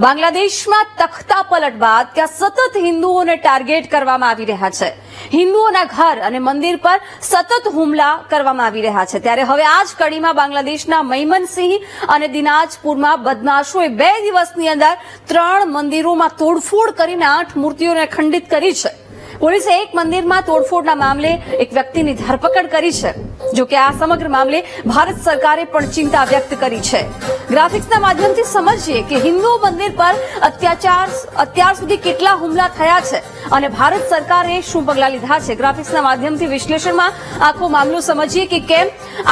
બાંગ્લાદેશમાં તખતા પલટ બાદ ત્યાં સતત હિન્દુઓને ટાર્ગેટ કરવામાં આવી રહ્યા છે. હિન્દુઓના ઘર અને મંદિર પર સતત હુમલા કરવામાં આવી રહ્યા છે. ત્યારે હવે આ જ કડીમાં બાંગ્લાદેશના મૈમનસિંહ અને દિનાજપુરમાં બદમાશોએ બે દિવસની અંદર ત્રણ મંદિરોમાં તોડફોડ કરીને આઠ મૂર્તિઓને ખંડિત કરી છે. પોલીસે એક મંદિરમાં તોડફોડના મામલે એક વ્યક્તિની ધરપકડ કરી છે. જો કે આ સમગ્ર મામલે ભારત સરકારે પણ ચિંતા વ્યક્ત કરી છે. ગ્રાફિક્સના માધ્યમથી સમજીએ કે હિન્દુ મંદિર પર અત્યાચાર, અત્યાર સુધી કેટલા હુમલા થયા છે અને ભારત સરકારે શું પગલાં લીધા છે? ગ્રાફિક્સના માધ્યમથી વિશ્લેષણમાં આખો મામલો સમજીએ કે કેમ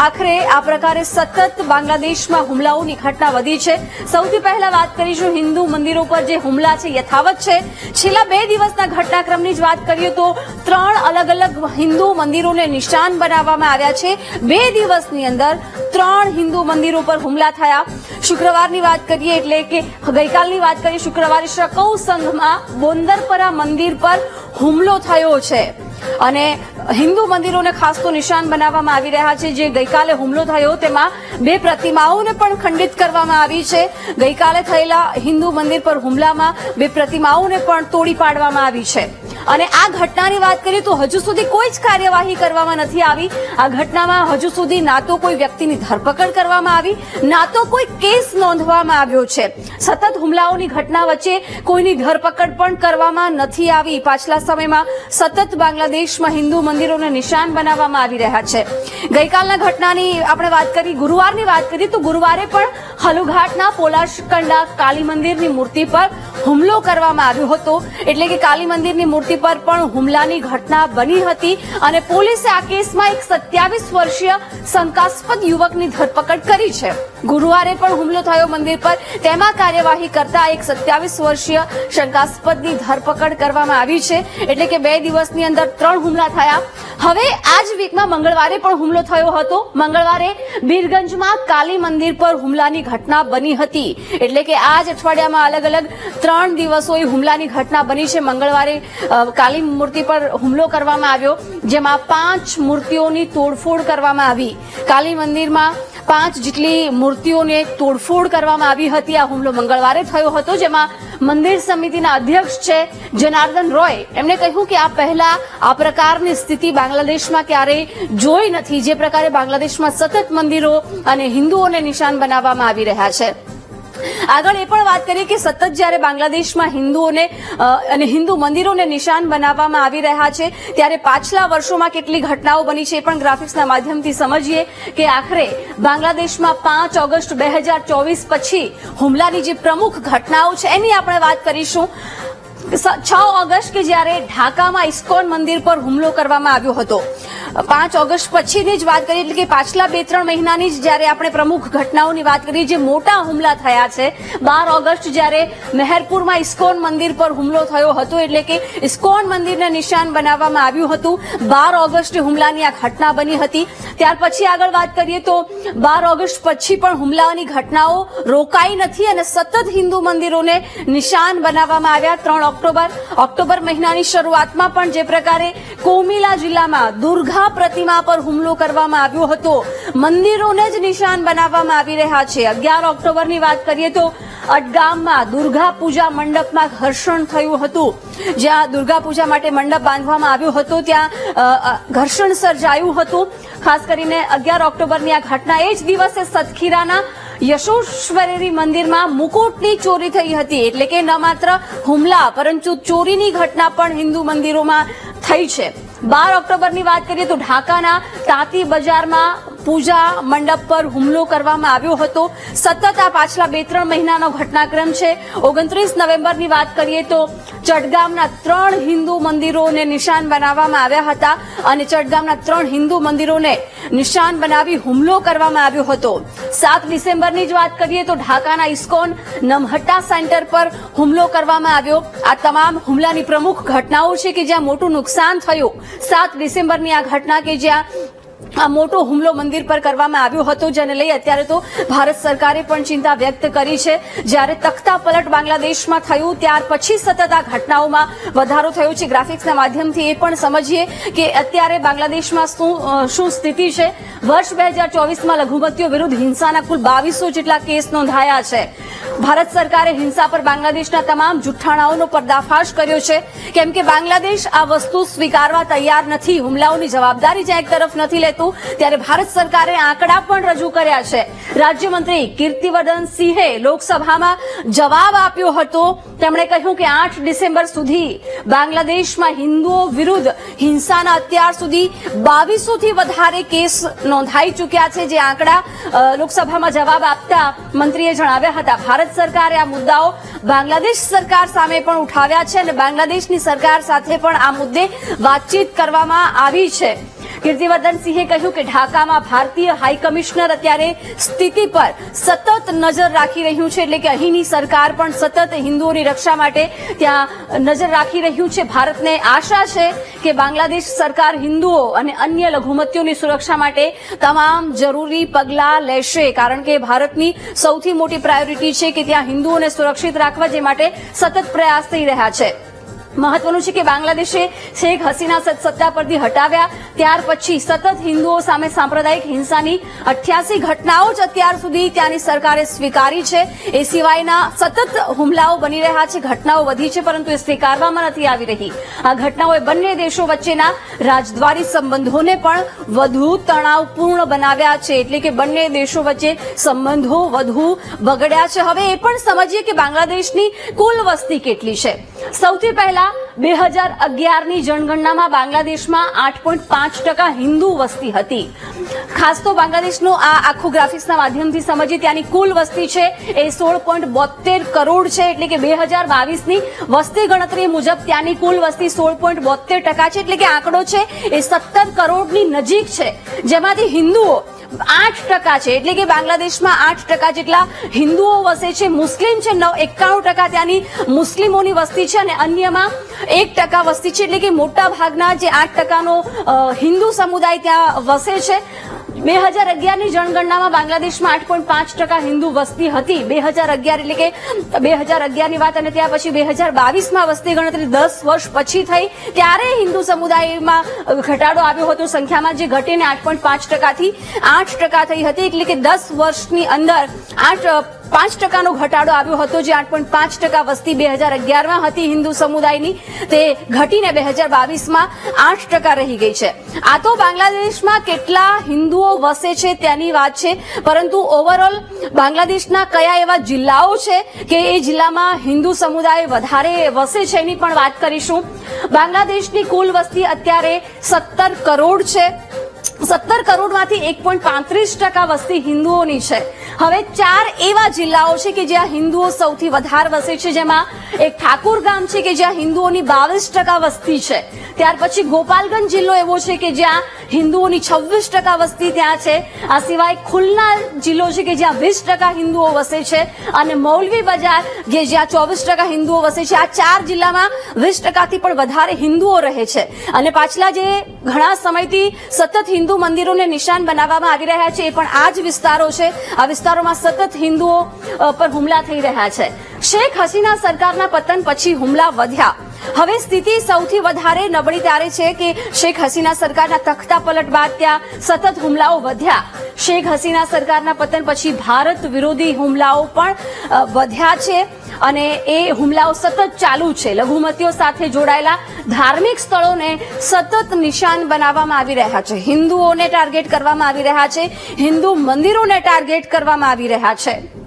આખરે આ પ્રકારે સતત બાંગ્લાદેશમાં હુમલાઓની ઘટના વધી છે. સૌથી પહેલા વાત કરીશું હિન્દુ મંદિરો પર જે હુમલા છે, યથાવત છે. છેલ્લા બે દિવસના ઘટનાક્રમની જ વાત કરીએ તો ત્રણ અલગ અલગ હિન્દુ મંદિરોને નિશાન બનાવવામાં આવ્યા છે. બે દિવસની અંદર ત્રણ હિન્દુ મંદિરો પર હુમલા થયા. શુક્રવારની વાત કરીએ એટલે કે ગઈકાલની વાત કરીએ, શુક્રવારે શકૌ સંઘમાં બોંદરપરા મંદિર પર હુમલો થયો છે. અને હિન્દુ મંદિરોને ખાસ તો નિશાન બનાવવામાં આવી રહ્યા છે. જે ગઈકાલે હુમલો થયો તેમાં બે પ્રતિમાઓને પણ ખંડિત કરવામાં આવી છે. ગઈકાલે થયેલા હિન્દુ મંદિર પર હુમલામાં બે પ્રતિમાઓને પણ તોડી પાડવામાં આવી છે. અને આ ઘટનાની વાત કરીએ તો હજુ સુધી કોઈ જ કાર્યવાહી કરવામાં નથી આવી. આ ઘટનામાં હજુ સુધી ના તો કોઈ વ્યક્તિની ધરપકડ કરવામાં આવી, ના તો કોઈ કેસ નોંધવામાં આવ્યો છે. સતત હુમલાઓની ઘટના વચ્ચે કોઈની ધરપકડ પણ કરવામાં નથી આવી. પાછલા સમયમાં સતત બાંગ્લાદેશમાં હિન્દુ મંદિરોને નિશાન બનાવવામાં આવી રહ્યા છે. ગઈકાલના ઘટનાની આપણે વાત કરી, ગુરુવારની વાત કરી, તો ગુરુવારે પણ હલુઘાટના પોલાશકંડા કાલી મંદિરની મૂર્તિ પર હુમલો કરવામાં આવ્યો હતો. એટલે કે કાલી મંદિરની મૂર્તિ પર પણ હુમલાની ઘટના બની હતી અને પોલીસે આ કેસમાં એક સત્યાવીસ વર્ષીય શંકાસ્પદ યુવકની ધરપકડ કરી છે. ગુરુવારે પણ હુમલો થયો મંદિર પર. તેમાં કાર્યવાહી કરતા એક સત્યાવીસ વર્ષીય શંકાસ્પદની ધરપકડ કરવામાં આવી છે. એટલે કે બે દિવસની અંદર ત્રણ હુમલા થયા. હવે આ જ વીકમાં મંગળવારે પણ હુમલો થયો હતો. મંગળવારે બીરગંજમાં કાલી મંદિર પર હુમલાની ઘટના બની હતી. એટલે કે આ જ અઠવાડિયામાં અલગ અલગ ત્રણ દિવસોએ હુમલાની ઘટના બની છે. મંગળવારે કાલી મૂર્તિ પર હુમલો કરવામાં આવ્યો, જેમાં પાંચ મૂર્તિઓની તોડફોડ કરવામાં આવી. કાલી મંદિરમાં પાંચ જેટલી મૂર્તિઓને તોડફોડ કરવામાં આવી હતી. આ હુમલો મંગળવારે થયો હતો, જેમાં મંદિર સમિતિના અધ્યક્ષ છે જનાર્દન રોય. એમણે કહ્યું કે આ પહેલા આ પ્રકારની સ્થિતિ બાંગ્લાદેશમાં ક્યારેય જોઈ નથી. જે પ્રકારે બાંગ્લાદેશમાં સતત મંદિરો અને હિન્દુઓને નિશાન બનાવવામાં આવી રહ્યા છે. આગળ એ પણ વાત કરીએ કે સતત જ્યારે બાંગ્લાદેશમાં હિન્દુઓને અને હિન્દુ મંદિરોને નિશાન બનાવવામાં આવી રહ્યા છે, ત્યારે પાછલા વર્ષોમાં કેટલી ઘટનાઓ બની છે એ પણ ગ્રાફિક્સના માધ્યમથી સમજીએ કે આખરે બાંગ્લાદેશમાં પાંચ ઓગસ્ટ બે હજાર ચોવીસ પછી હુમલાની જે પ્રમુખ ઘટનાઓ છે એની આપણે વાત કરીશું. છ ઓગસ્ટ કે જ્યારે ઢાકામાં ઇસ્કોન મંદિર પર હુમલો કરવામાં આવ્યો હતો. પાંચ ઓગસ્ટ પછીની જ વાત કરીએ, એટલે કે પાછલા બે ત્રણ મહિનાની જ જ્યારે આપણે પ્રમુખ ઘટનાઓની વાત કરીએ, જે મોટા હુમલા થયા છે. બાર ઓગસ્ટ જ્યારે મહેરપુરમાં ઇસ્કોન મંદિર પર હુમલો થયો હતો, એટલે કે ઇસ્કોન મંદિરને નિશાન બનાવવામાં આવ્યું હતું. બાર ઓગસ્ટ હુમલાની આ ઘટના બની હતી. ત્યાર પછી આગળ વાત કરીએ તો બાર ઓગસ્ટ પછી પણ હુમલાની ઘટનાઓ રોકાઈ નથી અને સતત હિન્દુ મંદિરોને નિશાન બનાવવામાં આવ્યા. ત્રણ ઓક્ટોબર ઓક્ટોબર મહિનાની શરૂઆતમાં પણ જે પ્રકારે કોમિલા જિલ્લામાં દુર્ગા પ્રતિમા પર હુમલો કરવામાં આવ્યો હતો. મંદિરોને જ નિશાન બનાવવામાં આવી રહ્યા છે. અગિયાર ઓક્ટોબરની વાત કરીએ તો અટગામમાં દુર્ગા પૂજા મંડપમાં ઘર્ષણ થયું હતું. જ્યાં દુર્ગા પૂજા માટે મંડપ બાંધવામાં આવ્યો હતો, ત્યાં ઘર્ષણ સર્જાયું હતું. ખાસ કરીને અગિયાર ઓક્ટોબરની આ ઘટના એ જ દિવસે સતખીરાના યશોશ્વરેરી મંદિરમાં મુકુટની ચોરી થઈ હતી. એટલે કે ન માત્ર હુમલા, પરંતુ ચોરીની ઘટના પણ હિન્દુ મંદિરોમાં થઈ છે. બાર ઓક્ટોબરની વાત કરીએ તો ઢાકાના તાતી બજારમાં પૂજા મંડપ પર હુમલો કરવામાં આવ્યો હતો. સતત આ પાછલા બે ત્રણ મહિનાનો ઘટનાક્રમ છે. ઓગણત્રીસ નવેમ્બરની વાત કરીએ તો ચટગામના ત્રણ હિન્દુ મંદિરોને નિશાન બનાવવામાં આવ્યા હતા અને ચટગામના ત્રણ હિન્દુ મંદિરોને નિશાન બનાવી હુમલો કરવામાં આવ્યો હતો. સાત ડિસેમ્બરની જ વાત કરીએ તો ઢાકાના ઇસ્કોન નમહટ્ટા સેન્ટર પર હુમલો કરવામાં આવ્યો. આ તમામ હુમલાની પ્રમુખ ઘટનાઓ છે કે જ્યાં મોટું નુકસાન થયું. સાત ડિસેમ્બરની આ ઘટના કે જ્યાં આ મોટો હુમલો મંદિર પર કરવામાં આવ્યો હતો, જેને લઈ અત્યારે તો ભારત સરકારે પણ ચિંતા વ્યક્ત કરી છે. જ્યારે તખ્તા પલટ બાંગ્લાદેશમાં થયું, ત્યાર પછી સતત આ ઘટનાઓમાં વધારો થયો છે. ગ્રાફિક્સના માધ્યમથી એ પણ સમજીએ કે અત્યારે બાંગ્લાદેશમાં શું શું સ્થિતિ છે? વર્ષ બે હજાર ચોવીસમાં લઘુમતીઓ વિરુદ્ધ હિંસાના કુલ બાવીસો જેટલા કેસ નોંધાયા છે. ભારત સરકારે હિંસા પર બાંગ્લાદેશના તમામ જુઠ્ઠાણાઓનો પર્દાફાશ કર્યો છે. કેમ કે બાંગ્લાદેશ આ વસ્તુ સ્વીકારવા તૈયાર નથી. હુમલાઓની જવાબદારી જ્યાં એક તરફ નથી લેતું ત્યારે ભારત સરકારે આંકડા પણ રજૂ કર્યા છે. રાજ્યમંત્રી કીર્તિવર્ધન સિંહે લોકસભામાં જવાબ આપ્યો હતો. તેમણે કહ્યું કે આઠ ડિસેમ્બર સુધી બાંગ્લાદેશમાં હિન્દુઓ વિરુદ્ધ હિંસાના અત્યાર સુધી બાવીસોથી વધારે કેસ નોંધાઈ ચૂક્યા છે, જે આંકડા લોકસભામાં જવાબ આપતા મંત્રીએ જણાવ્યા હતા. ભારત સરકારે આ મુદ્દાઓ બાંગ્લાદેશ સરકાર સામે પણ ઉઠાવ્યા છે અને બાંગ્લાદેશની સરકાર સાથે પણ આ મુદ્દે વાતચીત કરવામાં આવી છે. કીર્તિવર્ધન સિંહે કહ્યું કે ઢાકામાં ભારતીય હાઈ કમિશનર અત્યારે સ્થિતિ પર સતત નજર રાખી રહ્યું છે એટલે કે અહીંની સરકાર પણ સતત હિન્દુઓની રક્ષા માટે ત્યાં નજર રાખી રહ્યું છે. ભારતને આશા છે કે બાંગ્લાદેશ સરકાર હિન્દુઓ અને અન્ય લઘુમતીઓની સુરક્ષા માટે તમામ જરૂરી પગલાં લેશે, કારણ કે ભારતની સૌથી મોટી પ્રાયોરિટી છે કે ત્યાં હિન્દુઓને સુરક્ષિત રાખવા જે માટે સતત પ્રયાસ થઈ રહ્યા છે. મહત્વનું છે કે બાંગ્લાદેશે શેખ હસીના સત- સત્તા પરથી હટાવ્યા. ત્યાર પછી સતત હિન્દુઓ સામે સાંપ્રદાયિક હિંસાની અઠ્યાસી ઘટનાઓ જ અત્યાર સુધી ત્યાંની સરકારે સ્વીકારી છે. એ સિવાયના સતત હુમલાઓ બની રહ્યા છે, ઘટનાઓ વધી છે, પરંતુ એ સ્વીકારવામાં નથી આવી રહી. આ ઘટનાઓએ બંને દેશો વચ્ચેના રાજદ્વારી સંબંધોને પણ વધુ તણાવપૂર્ણ બનાવ્યા છે. એટલે કે બંને દેશો વચ્ચે સંબંધો વધુ બગડ્યા છે. હવે એ પણ સમજીએ કે બાંગ્લાદેશની કુલ વસ્તી કેટલી છે. સૌથી પહેલા બે હજાર અગિયારની જનગણનામાં બાંગ્લાદેશમાં આઠ પોઈન્ટ પાંચ ટકા હિન્દુ વસ્તી હતી. ખાસ તો બાંગ્લાદેશનું આ આખું ગ્રાફિક્સના માધ્યમથી સમજીએ ત્યાંની કુલ વસ્તી છે એ સોળ પોઈન્ટ બોતેર કરોડ છે, એટલે કે બે હજાર બાવીસની વસ્તી ગણતરી મુજબ ત્યાંની કુલ વસ્તી સોળ પોઈન્ટ બોતેર ટકા છે, એટલે કે આંકડો છે એ સત્તર કરોડની નજીક છે. જેમાંથી હિન્દુઓ આઠ ટકા છે. એટલે કે બાંગ્લાદેશમાં આઠ ટકા જેટલા હિન્દુઓ વસે છે, મુસ્લિમ છે, નવ એકાણું ટકા ત્યાંની મુસ્લિમોની વસ્તી છે અને અન્યમાં એક ટકા વસ્તી છે. એટલે કે મોટા ભાગના જે આઠ ટકાનો હિન્દુ સમુદાય ત્યાં વસે છે. બે હજાર અગિયારની જનગણનામાં બાંગ્લાદેશમાં આઠ પોઈન્ટ પાંચ ટકા હિન્દુ વસ્તી હતી. બે હજાર અગિયાર એટલે કે બે હજાર અગિયારની વાત અને ત્યાર પછી બે હજાર બાવીસમાં વસ્તી ગણતરી દસ વર્ષ પછી થઈ. ત્યારે હિન્દુ સમુદાયમાં ઘટાડો આવ્યો હતો. સંખ્યામાં જે ઘટીને આઠ પોઈન્ટ પાંચ ટકાથી આઠ ટકા થઈ હતી. એટલે કે દસ વર્ષની અંદર આઠ પાંચ ટકાનો ઘટાડો આવ્યો હતો, જે આઠ પોઈન્ટ પાંચ ટકા વસ્તી બે હજાર અગિયારમાં હતી. હિન્દુ સમુદાયની તે ઘટીને બે હજાર બાવીસમાં આઠ ટકા રહી ગઈ છે. આ તો બાંગ્લાદેશમાં કેટલા હિન્દુઓ વસે છે તેની વાત છે, પરંતુ ઓવરઓલ બાંગ્લાદેશના કયા એવા જિલ્લાઓ છે કે એ જિલ્લામાં હિન્દુ સમુદાય વધારે વસે છે એની પણ વાત કરીશું. બાંગ્લાદેશની કુલ વસ્તી અત્યારે સત્તર કરોડ છે. સત્તર કરોડમાંથી એક પોઈન્ટ પાંત્રીસ ટકા વસ્તી હિન્દુઓની છે. હવે ચાર એવા જિલ્લાઓ છે કે જ્યાં હિન્દુઓ સૌથી વધારે વસે છે, જેમાં એક ઠાકુર ગામ છે કે જ્યાં હિન્દુઓની બાવીસ ટકા વસ્તી છે. ત્યાર પછી ગોપાલગંજ જિલ્લો એવો છે કે જ્યાં હિન્દુઓની છવ્વીસ ટકા વસ્તી ત્યાં છે. આ સિવાય ખુલના જિલ્લો છે કે જ્યાં વીસ ટકા હિન્દુઓ વસે છે અને મૌલવી બજાર કે જ્યાં ચોવીસ ટકા હિન્દુઓ વસે છે. આ ચાર જિલ્લામાં વીસ ટકાથી પણ વધારે હિન્દુઓ રહે છે. અને પાછલા જે ઘણા સમયથી સતત હિન્દુ મંદિરોને નિશાન બનાવવામાં આવી રહ્યા છે. એ પણ આ જ વિસ્તારો છે. આ વિસ્તારોમાં સતત હિન્દુઓ પર હુમલા થઈ રહ્યા છે. શેખ હસીના સરકારના પતન પછી હુમલા વધ્યા. હવે સ્થિતિ સૌથી વધારે નબળી ત્યારે છે કે શેખ હસીના સરકારના તખ્તા પલટ બાદ ત્યાં સતત હુમલાઓ વધ્યા. શેખ હસીના સરકારના પતન પછી ભારત વિરોધી હુમલાઓ પણ વધ્યા છે. અને એ હુમલાઓ સતત ચાલુ છે. લઘુમતીઓ સાથે જોડાયેલા ધાર્મિક સ્થળોને સતત નિશાન બનાવવામાં આવી રહ્યા છે. હિન્દુઓને ટાર્ગેટ કરવામાં આવી રહ્યા છે. હિન્દુ મંદિરોને ટાર્ગેટ કરવામાં આવી રહ્યા છે.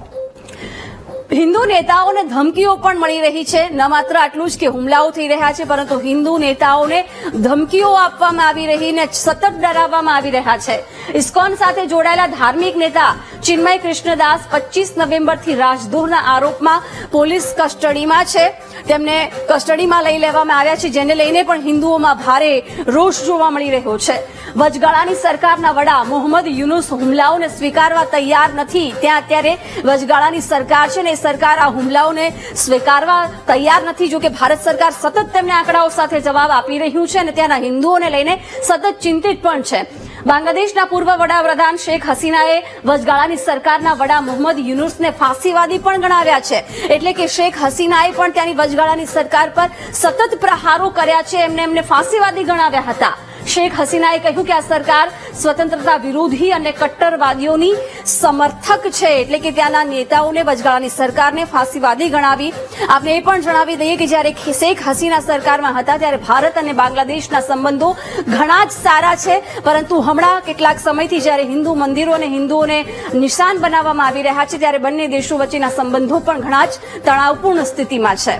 હિન્દુ નેતાઓને ધમકીઓ પણ મળી રહી છે. ન માત્ર આટલું જ કે હુમલાઓ થઈ રહ્યા છે, પરંતુ હિન્દુ નેતાઓને ધમકીઓ આપવામાં આવી રહી ને સતત ડરાવવામાં આવી રહ્યા છે. ઇસ્કોન સાથે જોડાયેલા ધાર્મિક નેતા ચિન્મય કૃષ્ણદાસ પચીસ નવેમ્બરથી રાજદ્રોહના આરોપમાં પોલીસ કસ્ટડીમાં છે. તેમને કસ્ટડીમાં લઈ લેવામાં આવ્યા છે, જેને લઈને પણ હિન્દુઓમાં ભારે રોષ જોવા મળી રહ્યો છે. વચગાળાની સરકારના વડા મોહમ્મદ યુનુસ હુમલાઓને સ્વીકારવા તૈયાર નથી. ત્યાં અત્યારે વચગાળાની સરકાર છે ને એ સરકાર આ હુમલાઓને સ્વીકારવા તૈયાર નથી, જોકે ભારત સરકાર સતત તેમને આંકડાઓ સાથે જવાબ આપી રહ્યું છે અને ત્યાંના હિન્દુઓને લઈને સતત ચિંતિત પણ છે. બાંગ્લાદેશના પૂર્વ વડાપ્રધાન શેખ હસીનાએ વચગાળાની સરકારના વડા મોહમ્મદ યુનુસને ફાંસીવાદી પણ ગણાવ્યા છે. એટલે કે શેખ હસીનાએ પણ ત્યાંની વચગાળાની સરકાર પર સતત પ્રહારો કર્યા છે. એમને એમને ફાંસીવાદી ગણાવ્યા હતા. શેખ હસીનાએ કહ્યું કે આ સરકાર સ્વતંત્રતા વિરોધી અને કટ્ટરવાદીઓની સમર્થક છે. એટલે કે ત્યાંના નેતાઓને વચગાળાની સરકારને ફાંસીવાદી ગણાવી. આપણે એ પણ જણાવી દઈએ કે જ્યારે શેખ હસીના સરકારમાં હતા ત્યારે ભારત અને બાંગ્લાદેશના સંબંધો ઘણા જ સારા છે. પરંતુ હમણાં કેટલાક સમયથી જ્યારે હિન્દુ મંદિરો અને હિન્દુઓને નિશાન બનાવવામાં આવી રહ્યા છે, ત્યારે બંને દેશો વચ્ચેના સંબંધો પણ ઘણા જ તણાવપૂર્ણ સ્થિતિમાં છે.